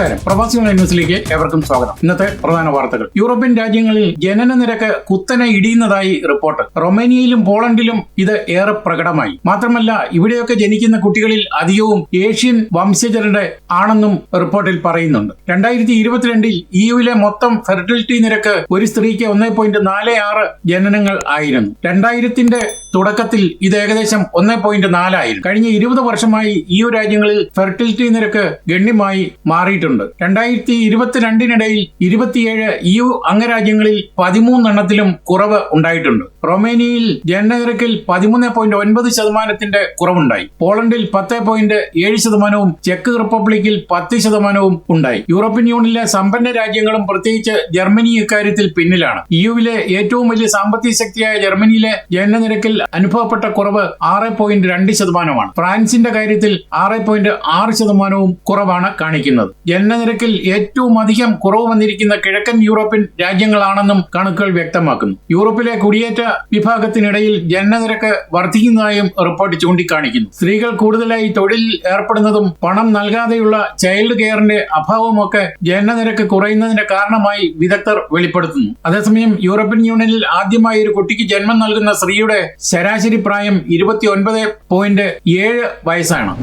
നമസ്കാരം. പ്രവാസികൾ ന്യൂസിലേക്ക് ഏവർക്കും സ്വാഗതം. ഇന്നത്തെ പ്രധാന വാർത്തകൾ. യൂറോപ്യൻ രാജ്യങ്ങളിൽ ജനന നിരക്ക് കുത്തനെ ഇടിയുന്നതായി റിപ്പോർട്ട്. റൊമേനിയയിലും പോളണ്ടിലും ഇത് ഏറെ പ്രകടമായി. മാത്രമല്ല ഇവിടെയൊക്കെ ജനിക്കുന്ന കുട്ടികളിൽ അധികവും ഏഷ്യൻ വംശജരുടെ ആണെന്നും റിപ്പോർട്ടിൽ പറയുന്നുണ്ട്. രണ്ടായിരത്തി ഇരുപത്തിരണ്ടിൽ ഇയുവിലെ മൊത്തം ഫെർട്ടിലിറ്റി നിരക്ക് ഒരു സ്ത്രീക്ക് ഒന്നേ പോയിന്റ് നാല് ആറ് ജനനങ്ങൾ ആയിരുന്നു. രണ്ടായിരത്തിന്റെ തുടക്കത്തിൽ ഇത് ഏകദേശം ഒന്നേ പോയിന്റ് നാലായിരുന്നു കഴിഞ്ഞ ഇരുപത് വർഷമായി ഇയു രാജ്യങ്ങളിൽ ഫെർട്ടിലിറ്റി നിരക്ക് ഗണ്യമായി മാറിയിട്ടുണ്ട്. രണ്ടായിരത്തി ഇരുപത്തിരണ്ടിനിടയിൽ ഇരുപത്തിയേഴ് യു അംഗരാജ്യങ്ങളിൽ പതിമൂന്നെണ്ണത്തിലും കുറവ് ഉണ്ടായിട്ടുണ്ട്. റൊമേനിയയിൽ ജനനിരക്കിൽ പതിമൂന്ന് പോയിന്റ് ഒൻപത് ശതമാനത്തിന്റെ കുറവുണ്ടായി. പോളണ്ടിൽ പത്ത് പോയിന്റ് ഏഴ് ശതമാനവും ചെക്ക് റിപ്പബ്ലിക്കിൽ പത്ത് ശതമാനവും ഉണ്ടായി. യൂറോപ്യൻ യൂണിയനിലെ സമ്പന്ന രാജ്യങ്ങളും പ്രത്യേകിച്ച് ജർമ്മനി ഇക്കാര്യത്തിൽ പിന്നിലാണ്. യുവിലെ ഏറ്റവും വലിയ സാമ്പത്തിക ശക്തിയായ ജർമ്മനിയിലെ ജനനിരക്കിൽ അനുഭവപ്പെട്ട കുറവ് ആറ് പോയിന്റ് രണ്ട് ശതമാനമാണ്. ഫ്രാൻസിന്റെ കാര്യത്തിൽ ആറ് പോയിന്റ് ആറ് ശതമാനവും കുറവാണ് കാണിക്കുന്നത്. ജനനനിരക്കിൽ ഏറ്റവും അധികം കുറവ് വന്നിരിക്കുന്ന കിഴക്കൻ യൂറോപ്യൻ രാജ്യങ്ങളാണെന്നും കണക്കുകൾ വ്യക്തമാക്കുന്നു. യൂറോപ്പിലെ കുടിയേറ്റ വിഭാഗത്തിനിടയിൽ ജനനനിരക്ക് വർദ്ധിക്കുന്നതായും റിപ്പോർട്ട് ചൂണ്ടിക്കാണിക്കുന്നു. സ്ത്രീകൾ കൂടുതലായി തൊഴിലിൽ ഏർപ്പെടുന്നതും പണം നൽകാതെയുള്ള ചൈൽഡ് കെയറിന്റെ അഭാവമൊക്കെ ജനനനിരക്ക് കുറയുന്നതിന്റെ കാരണമായി വിദഗ്ധർ വെളിപ്പെടുത്തുന്നു. അതേസമയം യൂറോപ്യൻ യൂണിയനിൽ ആദ്യമായി ഒരു കുട്ടിക്ക് ജന്മം നൽകുന്ന സ്ത്രീയുടെ ശരാശരി പ്രായം ഇരുപത്തി ഒൻപത് പോയിന്റ് ഏഴ് വയസ്സാണ്.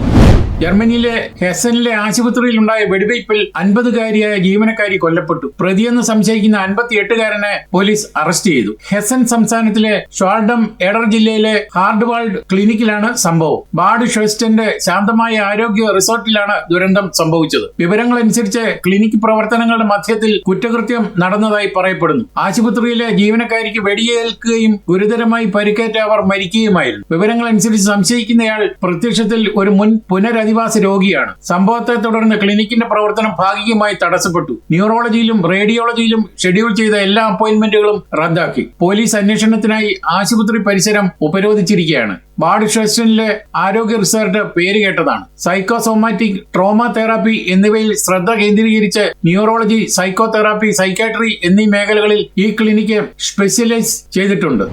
ജർമ്മനിയിലെ ഹെസനിലെ ആശുപത്രിയിലുണ്ടായ വെടിവയ്പിൽ അൻപതുകാരിയായ ജീവനക്കാരി കൊല്ലപ്പെട്ടു. പ്രതിയെന്ന് സംശയിക്കുന്ന അൻപത്തിയെട്ടുകാരനെ പോലീസ് അറസ്റ്റ് ചെയ്തു. ഹെസൻ സംസ്ഥാനത്തിലെ ഷോൾഡം എഡർ ജില്ലയിലെ ഹാർഡ്വാൾഡ് ക്ലിനിക്കിലാണ് സംഭവം. ബാഡ് ഷെസ്റ്റന്റെ ശാന്തമായ ആരോഗ്യ റിസോർട്ടിലാണ് ദുരന്തം സംഭവിച്ചത്. വിവരങ്ങളനുസരിച്ച് ക്ലിനിക്ക് പ്രവർത്തനങ്ങളുടെ മധ്യത്തിൽ കുറ്റകൃത്യം നടന്നതായി പറയപ്പെടുന്നു. ആശുപത്രിയിലെ ജീവനക്കാരിക്ക് വെടിയേൽക്കുകയും ഗുരുതരമായി പരിക്കേറ്റ അവർ മരിക്കുകയുമായിരുന്നു. വിവരങ്ങളനുസരിച്ച് സംശയിക്കുന്നയാൾ പ്രത്യക്ഷത്തിൽ ഒരു മുൻ പുനരധിവാസ രോഗിയാണ്. സംഭവത്തെ തുടർന്ന് ക്ലിനിക്കിന്റെ പ്രവർത്തനം ഭാഗികമായി തടസ്സപ്പെട്ടു. ന്യൂറോളജിയിലും റേഡിയോളജിയിലും ഷെഡ്യൂൾ ചെയ്ത എല്ലാ അപ്പോയിന്റ്മെന്റുകളും റദ്ദാക്കി. പോലീസ് അന്വേഷണത്തിനായി ആശുപത്രി പരിസരം ഉപരോധിച്ചിരിക്കുകയാണ്. വാർഡ് ഷെസ്റ്റനിലെ ആരോഗ്യ റിസർട്ട് പേര് കേട്ടതാണ്. സൈക്കോസോമാറ്റിക് ട്രോമ തെറാപ്പി എന്നിവയിൽ ശ്രദ്ധ കേന്ദ്രീകരിച്ച് ന്യൂറോളജി സൈക്കോതെറാപ്പി സൈക്കാട്രി എന്നീ മേഖലകളിൽ ഈ ക്ലിനിക്ക് സ്പെഷ്യലൈസ് ചെയ്തിട്ടുണ്ട്.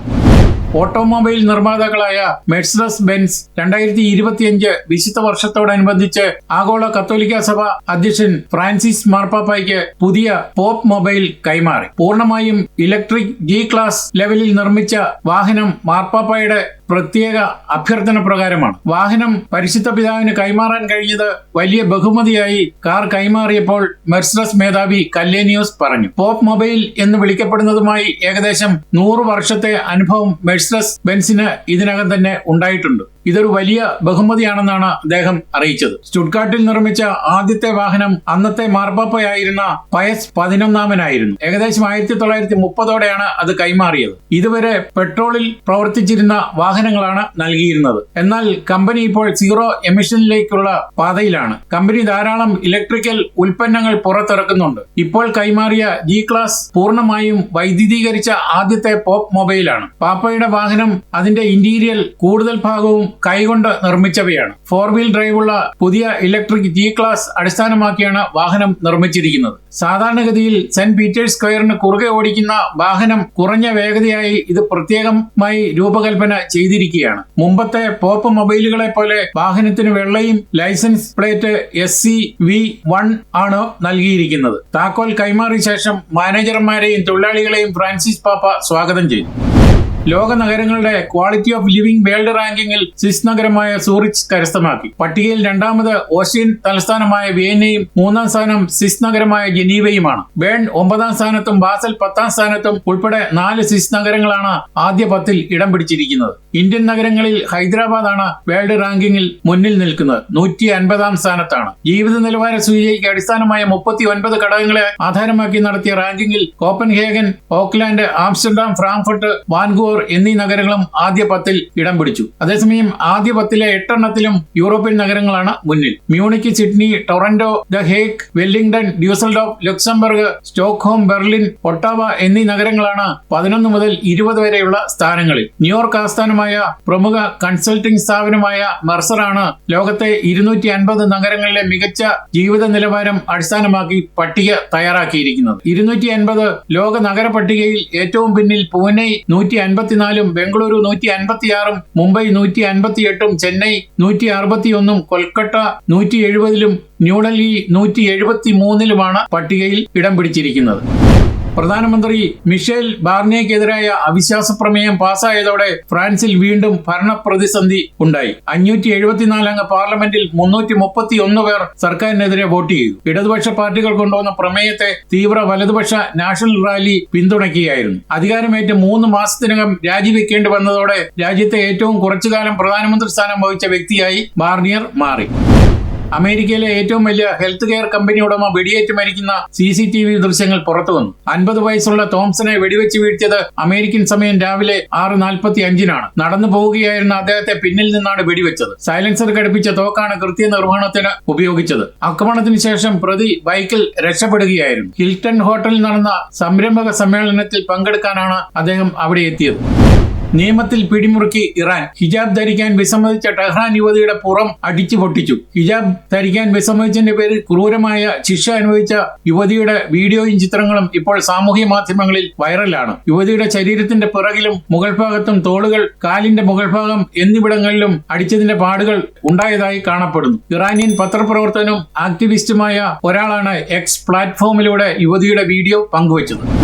ഓട്ടോമൊബൈൽ നിർമ്മാതാക്കളായ മെഴ്സഡസ് ബെൻസ് രണ്ടായിരത്തി ഇരുപത്തിയഞ്ച് വിശുദ്ധ വർഷത്തോടനുബന്ധിച്ച് ആഗോള കത്തോലിക്ക സഭ അധ്യക്ഷൻ ഫ്രാൻസിസ് മാർപ്പാപ്പയ്ക്ക് പുതിയ പോപ്പ് മൊബൈൽ കൈമാറി. പൂർണമായും ഇലക്ട്രിക് ജി ക്ലാസ് ലെവലിൽ നിർമ്മിച്ച വാഹനം മാർപ്പാപ്പയുടെ പ്രത്യേക അഭ്യർത്ഥന പ്രകാരമാണ്. വാഹനം പരിശുദ്ധ പിതാവിന് കൈമാറാൻ കഴിഞ്ഞത് വലിയ ബഹുമതിയായി കാർ കൈമാറിയപ്പോൾ മെർസഡസ് മേധാവി കല്ലേനിയോസ് പറഞ്ഞു. പോപ്പ് മൊബൈൽ എന്ന് വിളിക്കപ്പെടുന്നതുമായി ഏകദേശം നൂറ് വർഷത്തെ അനുഭവം മെർസഡസ് ബെൻസിന് ഇതിനകം തന്നെ ഉണ്ടായിട്ടുണ്ട്. ഇതൊരു വലിയ ബഹുമതിയാണെന്നാണ് അദ്ദേഹം അറിയിച്ചത്. സ്റ്റുഡ്കാട്ടിൽ നിർമ്മിച്ച ആദ്യത്തെ വാഹനം അന്നത്തെ മാർപ്പാപ്പയായിരുന്ന പയസ് പതിനൊന്നാമനായിരുന്നു. ഏകദേശം ആയിരത്തി തൊള്ളായിരത്തി മുപ്പതോടെയാണ് അത് കൈമാറിയത്. ഇതുവരെ പെട്രോളിൽ പ്രവർത്തിച്ചിരുന്ന വാഹനങ്ങളാണ് നൽകിയിരുന്നത്. എന്നാൽ കമ്പനി ഇപ്പോൾ സീറോ എമിഷനിലേക്കുള്ള പാതയിലാണ്. കമ്പനി ധാരാളം ഇലക്ട്രിക്കൽ ഉൽപ്പന്നങ്ങൾ പുറത്തിറക്കുന്നുണ്ട്. ഇപ്പോൾ കൈമാറിയ ജി ക്ലാസ് പൂർണമായും വൈദ്യുതീകരിച്ച ആദ്യത്തെ പോപ്പ് മൊബൈലാണ്. പാപ്പയുടെ വാഹനം അതിന്റെ ഇന്റീരിയൽ കൂടുതൽ ഭാഗവും കൈകൊണ്ട് നിർമ്മിച്ചവയാണ്. ഫോർ വീൽ ഡ്രൈവുള്ള പുതിയ ഇലക്ട്രിക് ജി ക്ലാസ് അടിസ്ഥാനമാക്കിയാണ് വാഹനം നിർമ്മിച്ചിരിക്കുന്നത്. സാധാരണഗതിയിൽ സെന്റ് പീറ്റേഴ്സ് സ്ക്വയറിന് കുറുകെ ഓടിക്കുന്ന വാഹനം കുറഞ്ഞ വേഗതയായി ഇത് പ്രത്യേകമായി രൂപകൽപ്പന ചെയ്തിരിക്കുകയാണ്. മുമ്പത്തെ പോപ്പ് മൊബൈലുകളെ പോലെ വാഹനത്തിന് വെള്ളയും licence plate S C V one ആണ് നൽകിയിരിക്കുന്നത്. താക്കോൽ കൈമാറിയ ശേഷം മാനേജർമാരെയും തൊഴിലാളികളെയും ഫ്രാൻസിസ് പാപ്പ സ്വാഗതം ചെയ്തു. ലോക നഗരങ്ങളുടെ ക്വാളിറ്റി ഓഫ് ലിവിംഗ് വേൾഡ് റാങ്കിങ്ങിൽ സ്വിസ് നഗരമായ സൂറിച്ച് കരസ്ഥമാക്കി. പട്ടികയിൽ രണ്ടാമത് ഓസ്ട്രിയൻ തലസ്ഥാനമായ വിയന്നയും മൂന്നാം സ്ഥാനം സ്വിസ് നഗരമായ ജനീവയുമാണ്. ബേൺ ഒമ്പതാം സ്ഥാനത്തും ബാസൽ പത്താം സ്ഥാനത്തും ഉൾപ്പെടെ നാല് സ്വിസ് നഗരങ്ങളാണ് ആദ്യ പത്തിൽ ഇടം പിടിച്ചിരിക്കുന്നത്. ഇന്ത്യൻ നഗരങ്ങളിൽ ഹൈദരാബാദാണ് വേൾഡ് റാങ്കിങ്ങിൽ മുന്നിൽ നിൽക്കുന്നത്. നൂറ്റി അൻപതാം സ്ഥാനത്താണ്. ജീവിത നിലവാര സൂചികയ്ക്ക് അടിസ്ഥാനമായ മുപ്പത്തി ഒൻപത് ഘടകങ്ങളെ ആധാരമാക്കി നടത്തിയ റാങ്കിങ്ങിൽ Copenhagen Auckland Amsterdam Frankfurt Vancouver എന്നീ നഗരങ്ങളും ആദ്യ പത്തിൽ ഇടം പിടിച്ചു. അതേസമയം ആദ്യ പത്തിലെ എട്ടെണ്ണത്തിലും യൂറോപ്യൻ നഗരങ്ങളാണ് മുന്നിൽ. Munich Sydney Toronto the Hague Wellington Dusseldorf Luxembourg Stockholm Berlin Ottawa എന്നീ നഗരങ്ങളാണ് പതിനൊന്ന് മുതൽ ഇരുപത് വരെയുള്ള സ്ഥാനങ്ങളിൽ. ന്യൂയോർക്ക് ആസ്ഥാനമായ പ്രമുഖ കൺസൾട്ടിംഗ് സ്ഥാപനമായ മെർസറാണ് ലോകത്തെ ഇരുന്നൂറ്റി അൻപത് നഗരങ്ങളിലെ മികച്ച ജീവിത നിലവാരം അടിസ്ഥാനമാക്കി പട്ടിക തയ്യാറാക്കിയിരിക്കുന്നത്. ഇരുന്നൂറ്റി അൻപത് ലോക നഗര പട്ടികയിൽ ഏറ്റവും പിന്നിൽ പൂനെ നൂറ്റി എൺപത്തിനാലും ബംഗളൂരു നൂറ്റി അൻപത്തിയാറും മുംബൈ നൂറ്റി അൻപത്തിയെട്ടും ചെന്നൈ നൂറ്റി അറുപത്തിയൊന്നും കൊൽക്കത്ത നൂറ്റി എഴുപതിലും ന്യൂഡൽഹി നൂറ്റി എഴുപത്തി മൂന്നിലുമാണ് പട്ടികയിൽ ഇടം പിടിച്ചിരിക്കുന്നത്. പ്രധാനമന്ത്രി മിഷേൽ ബാർണിയക്കെതിരായ അവിശ്വാസ പ്രമേയം പാസ്സായതോടെ ഫ്രാൻസിൽ വീണ്ടും ഭരണപ്രതിസന്ധി ഉണ്ടായി. അഞ്ഞൂറ്റി എഴുപത്തിനാലംഗ പാർലമെന്റിൽ മുന്നൂറ്റി മുപ്പത്തി ഒന്ന് പേർ സർക്കാരിനെതിരെ വോട്ട് ചെയ്തു. ഇടതുപക്ഷ പാർട്ടികൾ കൊണ്ടുവന്ന പ്രമേയത്തെ തീവ്ര വലതുപക്ഷ നാഷണൽ റാലി പിന്തുണയ്ക്കുകയായിരുന്നു. അധികാരമേറ്റ് മൂന്ന് മാസത്തിനകം രാജിവെക്കേണ്ടി വന്നതോടെ രാജ്യത്തെ ഏറ്റവും കുറച്ചുകാലം പ്രധാനമന്ത്രി സ്ഥാനം വഹിച്ച വ്യക്തിയായി ബാർണിയർ മാറി. അമേരിക്കയിലെ ഏറ്റവും വലിയ ഹെൽത്ത് കെയർ കമ്പനി ഉടമ വെടിയേറ്റ് മരിക്കുന്ന സി സി ടി വി ദൃശ്യങ്ങൾ പുറത്തു വന്നു. അൻപത് വയസ്സുള്ള തോംസനെ വെടിവെച്ച് വീഴ്ത്തിയത് അമേരിക്കൻ സമയം രാവിലെ ആറ് നാൽപ്പത്തി അഞ്ചിനാണ്. നടന്നു പോവുകയായിരുന്ന അദ്ദേഹത്തെ പിന്നിൽ നിന്നാണ് വെടിവെച്ചത്. സൈലൻസർ ഘടിപ്പിച്ച തോക്കാണ് കൃത്യനിർവഹണത്തിന് ഉപയോഗിച്ചത്. ആക്രമണത്തിന് ശേഷം പ്രതി ബൈക്കിൽ രക്ഷപ്പെടുകയായിരുന്നു. ഹിൽട്ടൺ ഹോട്ടലിൽ നടന്ന സംരംഭക സമ്മേളനത്തിൽ പങ്കെടുക്കാനാണ് അദ്ദേഹം അവിടെ എത്തിയത്. നിയമത്തിൽ പിടിമുറുക്കി ഇറാൻ. ഹിജാബ് ധരിക്കാൻ വിസമ്മതിച്ച ടെഹ്റാൻ യുവതിയുടെ പുറം അടിച്ചു പൊട്ടിച്ചു. ഹിജാബ് ധരിക്കാൻ വിസമ്മതിച്ചതിന്റെ പേരിൽ ക്രൂരമായ ശിക്ഷ അനുഭവിച്ച യുവതിയുടെ വീഡിയോയും ചിത്രങ്ങളും ഇപ്പോൾ സാമൂഹ്യ മാധ്യമങ്ങളിൽ വൈറലാണ്. യുവതിയുടെ ശരീരത്തിന്റെ പിറകിലും മുഗൾ ഭാഗത്തും തോളുകൾ കാലിന്റെ മുഗൾ ഭാഗം എന്നിവിടങ്ങളിലും അടിച്ചതിന്റെ പാടുകൾ ഉണ്ടായതായി കാണപ്പെടുന്നു. ഇറാനിയൻ പത്രപ്രവർത്തനവും ആക്ടിവിസ്റ്റുമായ ഒരാളാണ് എക്സ് പ്ലാറ്റ്ഫോമിലൂടെ യുവതിയുടെ വീഡിയോ പങ്കുവച്ചത്.